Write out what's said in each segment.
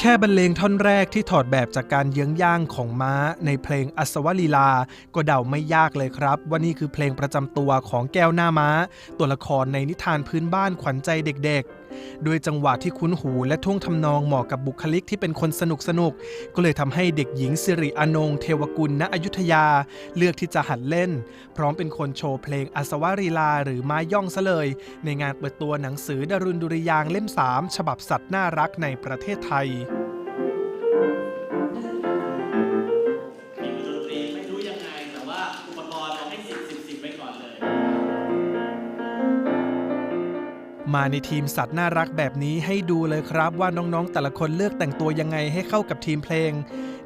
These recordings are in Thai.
แค่บรรเลงท่อนแรกที่ถอดแบบจากการเยื้องย่างของม้าในเพลงอัศวลีลา ก็เดาไม่ยากเลยครับ ว่านี่คือเพลงประจำตัวของแก้วหน้าม้า ตัวละครในนิทานพื้นบ้านขวัญใจเด็กๆ ด้วยจังหวะที่คุ้นหูและท่วงทำนองเหมาะกับบุคลิกที่เป็นคนสนุกสนุก ก็เลยทำให้เด็กหญิงสิริอนงเทวกุลณอยุธยา เลือกที่จะหัดเล่น พร้อมเป็นคนโชว์เพลงอัศวรีลาหรือไม้ย่องซะเลย ในงานเปิดตัวหนังสือดารุนดุริยางเล่ม 3 ฉบับสัตว์น่ารักในประเทศไทย มาในทีมสัตว์น่ารักแบบนี้ให้ดูเลยครับว่าน้องๆ แต่ละคนเลือกแต่งตัวยังไงให้เข้ากับทีมเพลง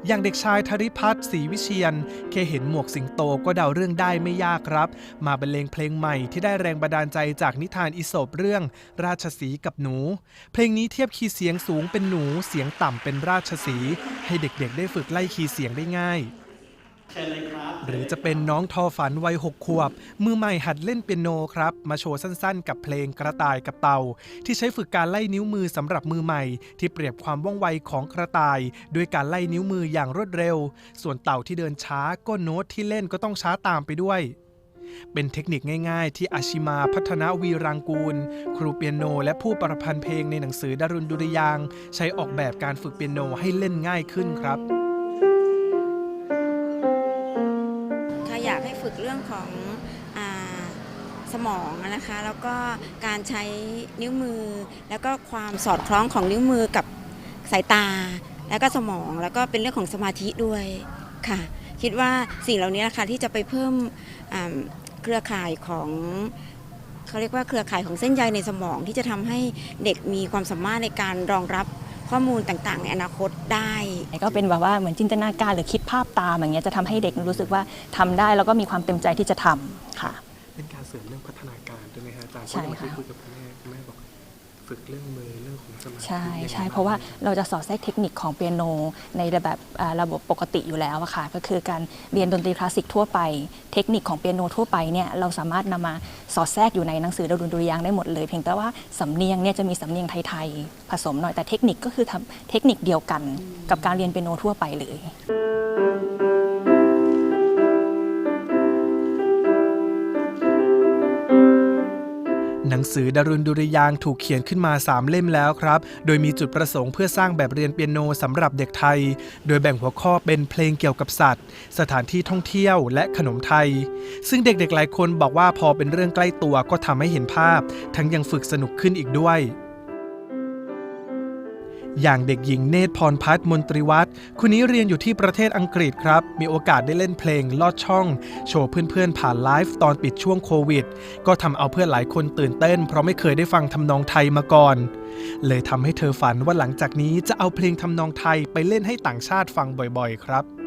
อย่างเด็กชายธริพัฒน์ศรีวิเชียน แค่เห็นหมวกสิงโตก็เดาเรื่องได้ไม่ยากครับ มาบรรเลงเพลงใหม่ที่ได้แรงบันดาลใจจากนิทานอิโสปเรื่อง ราชสีกับหนู เพลงนี้เทียบคีย์เสียงสูงเป็นหนู เสียงต่ำเป็นราชสี ให้เด็กๆ ได้ฝึกไล่คีย์เสียงได้ง่ายเชิญเลยครับ หรือจะเป็นน้องทอฝันวัยหกขวบ มือใหม่หัดเล่นเปียโนครับ มาโชว์สั้นๆ กับเพลงกระต่ายกับเต่า ที่ใช้ฝึกการไล่นิ้วมือสำหรับมือใหม่ ที่เปรียบความว่องไวของกระต่าย ด้วยการไล่นิ้วมืออย่างรวดเร็ว ส่วนเต่าที่เดินช้าก็โน้ตที่เล่นก็ต้องช้าตามไปด้วยเป็นเทคนิคง่ายๆ ที่อาชิมาพัฒนาวีรังกูล ครูเปียโน และผู้ประพันธ์เพลงในหนังสือดารุณดุริยาง ใช้ออกแบบการฝึกเปียโนให้เล่นง่ายขึ้นครับ ฝึกเรื่องของอสมองนะคะแล้วก็การใช้นิ้วมือ แล้วก็ความสอดคล้องของนิ้วมือกับสายตา แล้วก็สมองแล้วก็เป็นเรื่องของสมาธิด้วยค่ะ คิดว่าสิ่งเหล่านี้นะคะที่จะไปเพิ่มเครือข่ายของเขาเรียกว่าเครือข่ายของเส้นใยในสมองที่จะทำให้เด็กมีความสามารถในการรองรับ ข้อมูลต่างๆ ในอนาคตได้ก็เป็นแบบว่าเหมือนจินตนาการหรือคิดภาพตามอย่างเงี้ยจะทำให้เด็กรู้สึกว่าทำได้แล้วก็มีความเต็มใจที่จะทำค่ะ เป็นการเสริมเรื่องพัฒนาการด้วยไหมฮะอาจารย์ใช่เพราะเมื่อกี้ค่ะคุยกับคุณแม่คุณแม่บอก ฝึกเรื่องมือเรื่องของสมาธิใช่ยังไงใช่บ้งเพราะว่าเราจะสอดแทรกเทคนิคของเปียโน ในระแบบอ่าระบบปกติอยู่แล้วอะค่ะก็คือการเรียนดนตรีคลาสสิกทั่วไป เทคนิคของเปียโนทั่วไปเนี่ยเราสามารถนำมาสอดแทรกอยู่ในหนังสือดารุณดุริยางค์ได้หมดเลยเพียงแต่ว่าสำเนียงเนี่ยจะมีสำเนียงไทยๆผสมหน่อยแต่เทคนิคก็คือทำเทคนิคเดียวกัน กับการเรียนเปียโนทั่วไปเลย หนังสือดารุณดุริยางถูกเขียนขึ้นมา 3 เล่มแล้วครับ โดยมีจุดประสงค์เพื่อสร้างแบบเรียนเปียโนสำหรับเด็กไทย โดยแบ่งหัวข้อเป็นเพลงเกี่ยวกับสัตว์ สถานที่ท่องเที่ยวและขนมไทย ซึ่งเด็กๆหลายคนบอกว่าพอเป็นเรื่องใกล้ตัวก็ทำให้เห็นภาพ ทั้งยังฝึกสนุกขึ้นอีกด้วย อย่างเด็กหญิงเนตรพรพัฒน์มนตรีวัฒน์คนนี้เรียนอยู่ที่ประเทศอังกฤษครับ มีโอกาสได้เล่นเพลงลอดช่อง โชว์เพื่อนๆ ผ่านไลฟ์ตอนปิดช่วงโควิด ก็ทำเอาเพื่อนหลายคนตื่นเต้น เพราะไม่เคยได้ฟังทำนองไทยมาก่อน เลยทำให้เธอฝันว่าหลังจากนี้จะเอาเพลงทำนองไทยไปเล่นให้ต่างชาติฟังบ่อยๆ ครับ